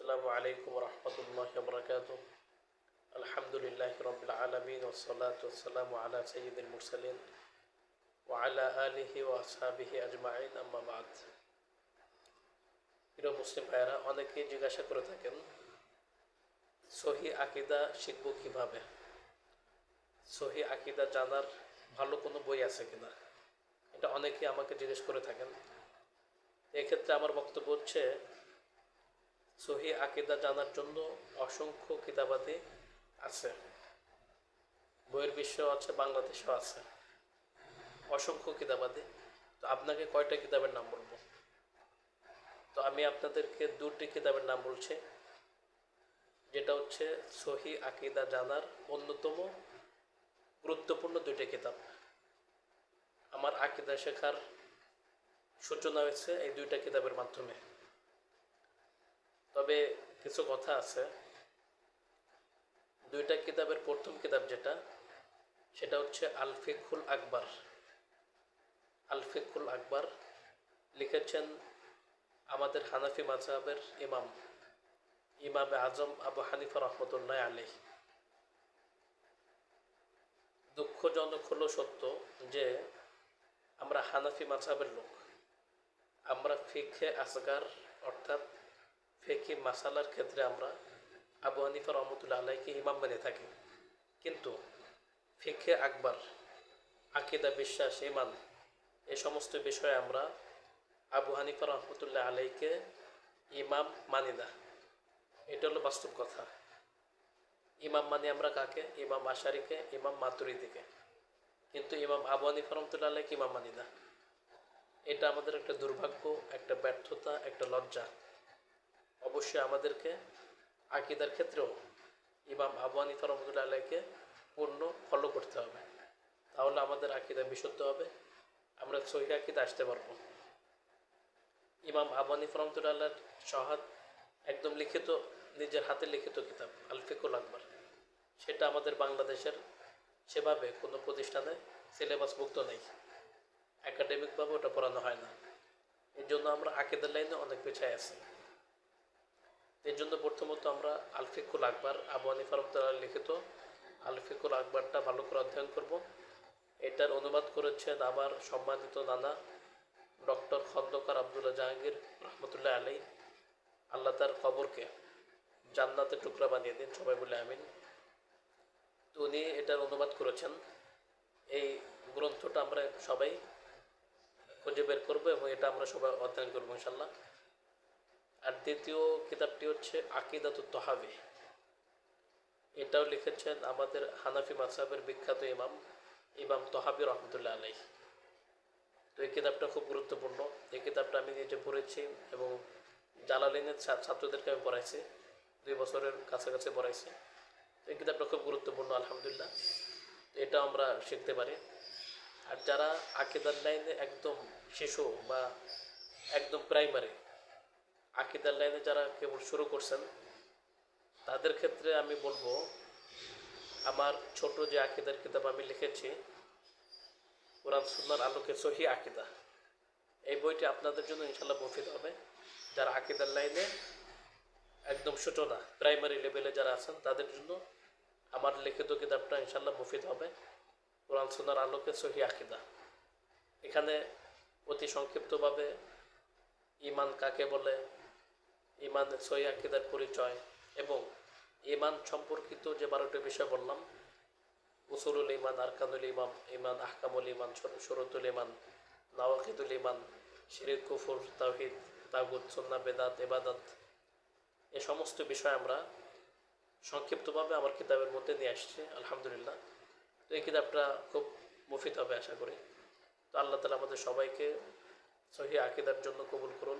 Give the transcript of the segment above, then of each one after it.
السلام عليكم ورحمة الله وبركاته الحمد لله رب العالمين والصلاة والسلام على سيد المرسلين وعلى آله وأصحابه أجمعين أما بعد প্রিয় মুসলিম ভাইয়েরা অনেকেই জিজ্ঞাসা করে থাকেন সহি আকিদা শিখব কিভাবে সহি আকিদা জানার ভালো কোনো বই আছে কিনা এটা অনেকেই আমাকে জিজ্ঞেস করে থাকেন এক্ষেত্রে আমার বক্তব্য হচ্ছে সহি আকিদা জানার জন্য অসংখ্য কিতাবাদি আছে। বইয়ের বিশ্ব আছে, বাংলাদেশেও আছে। অসংখ্য কিতাবাদি। তো আপনাকে কয়টা কিতাবের নাম বলব? তো আমি আপনাদেরকে দুটি কিতাবের নাম বলছি। যেটা হচ্ছে সহি আকিদা জানার অন্যতম গুরুত্বপূর্ণ দুইটি কিতাব। আমার আকিদা শেখার সূচনা হয়েছে এই দুইটা কিতাবের মাধ্যমে। তবে কিছু কথা আছে। দুইটা কিতাবের প্রথম কিতাব যেটা, সেটা হচ্ছে আলফিকুল আকবর। আলফিকুল আকবর লিখেছেন আমাদের হানাফি মাঝহাবের ইমাম, ইমামে আজম আবু হানিফা রহমতুল্লাহ আলী দুঃখজনক হলো সত্য যে আমরা হানাফি মাঝহাবের লোক। আমরা ফিখে আসগার অর্থাৎ ফেকি মাসালার ক্ষেত্রে আমরা আবু হানিফা রহমতুল্লাহ আলাইকে ইমাম মেনে থাকি। কিন্তু ফিখে আকবর, আকিদা বিশ্বাস ইমান এ সমস্ত বিষয়ে আমরা আবু হানিফা রহমতুল্লাহ আলাইকে ইমাম মানি না। এটা হলো বাস্তব কথা। ইমাম মানি আমরা কাকে? ইমাম আশারিকে, ইমাম মাতুরিদিকে। কিন্তু ইমাম আবু হানিফা রহমতুল্লাহ আলাইকে ইমাম মানি না। এটা আমাদের একটা দুর্ভাগ্য, একটা ব্যর্থতা, একটা লজ্জা। অবশ্যই আমাদেরকে আকিদার ক্ষেত্রেও ইমাম আবু হানিফা রহমতুল্লাহ আলাইকে পূর্ণ ফলো করতে হবে। তাহলে আমাদের আকিদা বিশুদ্ধ হবে, আমরা সহি আকিদা আসতে পারব। ইমাম আবু হানিফা রহমতুল্লাহ সহাদ একদম লিখিত, নিজের হাতে লিখিত কিতাব আলফিকুল আকবর। সেটা আমাদের বাংলাদেশের সেভাবে কোনো প্রতিষ্ঠানে সিলেবাসভুক্ত নেই। একাডেমিকভাবে ওটা পড়ানো হয় না। এর জন্য আমরা আকিদার লাইনে অনেক পেছায় আছি। এর জন্য প্রথমত আমরা আলফিকুল আকবর, আবু রহমতুল্লাহ লিখিত আলফিকুল আকবরটা ভালো করে অধ্যয়ন করব। এটার অনুবাদ করেছেন আমার সম্মানিত নানা ডক্টর খন্দকার আবদুল্লাহ জাহাঙ্গীর রহমতুল্লাহ আলী আল্লাহ তার খবরকে জান্নাতে টুকরা বানিয়ে দিন, সবাই বলে আমিন। তো উনি এটার অনুবাদ করেছেন। এই গ্রন্থটা আমরা সবাই খুঁজে বের করব এবং এটা আমরা সবাই অধ্যয়ন করব ইনশাল্লাহ আর দ্বিতীয় কিতাবটি হচ্ছে আকিদাত তহাবি। এটাও লিখেছেন আমাদের হানাফি মাসাবের বিখ্যাত ইমাম ইমাম তহাবি রহমতুল্লাহ আলাই তো এই কিতাবটা খুব গুরুত্বপূর্ণ। এই কিতাবটা আমি নিজে পড়েছি এবং জালালিনের ছাত্রদেরকে আমি পড়াইছি, দুই বছরের কাছাকাছি পড়াইছি। এই কিতাবটা খুব গুরুত্বপূর্ণ, আলহামদুলিল্লাহ। এটা আমরা শিখতে পারি। আর যারা আকিদার লাইনে একদম শিশু বা একদম প্রাইমারি আকিদার লাইনে যারা কেবল শুরু করছেন, তাদের ক্ষেত্রে আমি বলব, আমার ছোট যে আকিদার কিতাব আমি লিখেছি, কোরআন সুন্নার আলোকে সহি আকিদা। এই বইটি আপনাদের জন্য ইনশাল্লাহ মফিদ হবে। যারা আকিদার লাইনে একদম সূচনা প্রাইমারি লেভেলে যারা আছেন, তাদের জন্য আমার লিখিত কিতাবটা ইনশাল্লাহ মফিদ হবে। কোরআন সুন্নার আলোকে সহি আকিদা। এখানে অতি সংক্ষিপ্তভাবে ইমান কাকে বলে ইমান সহি আকিদার পরিচয় এবং ইমান সম্পর্কিত যে বারোটি বিষয় বললাম উসুরুল ইমান, আরকানুল ইমাম, ইমান, আহকামুল ইমান শরতুল ইমান, নওয়াকিদুল ইমান, শিরিক, কুফুর তাহিদ তাগুদ সন্না বেদাত এবাদাত এ সমস্ত বিষয় আমরা সংক্ষিপ্তভাবে আমার কিতাবের মধ্যে নিয়ে আসছি, আলহামদুলিল্লাহ। তো এই কিতাবটা খুব মুফিদ হবে আশা করি। তো আল্লাহ তালা আমাদের সবাইকে সহি আকিদার জন্য কবুল করুন।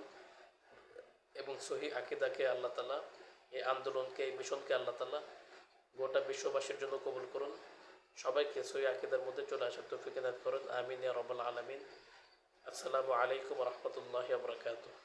এবং সহি আকিদাকে আল্লাহ তালা এই আন্দোলনকে, এই মিশনকে আল্লাহ তালা গোটা বিশ্ববাসীর জন্য কবুল করুন। সবাইকে সহি আকিদার মধ্যে চলে আসার তৌফিক করুন। আমিন ইয়া আলমিন। আসসালামু আলাইকুম রহমতুল্লাহ বরকাতুহ।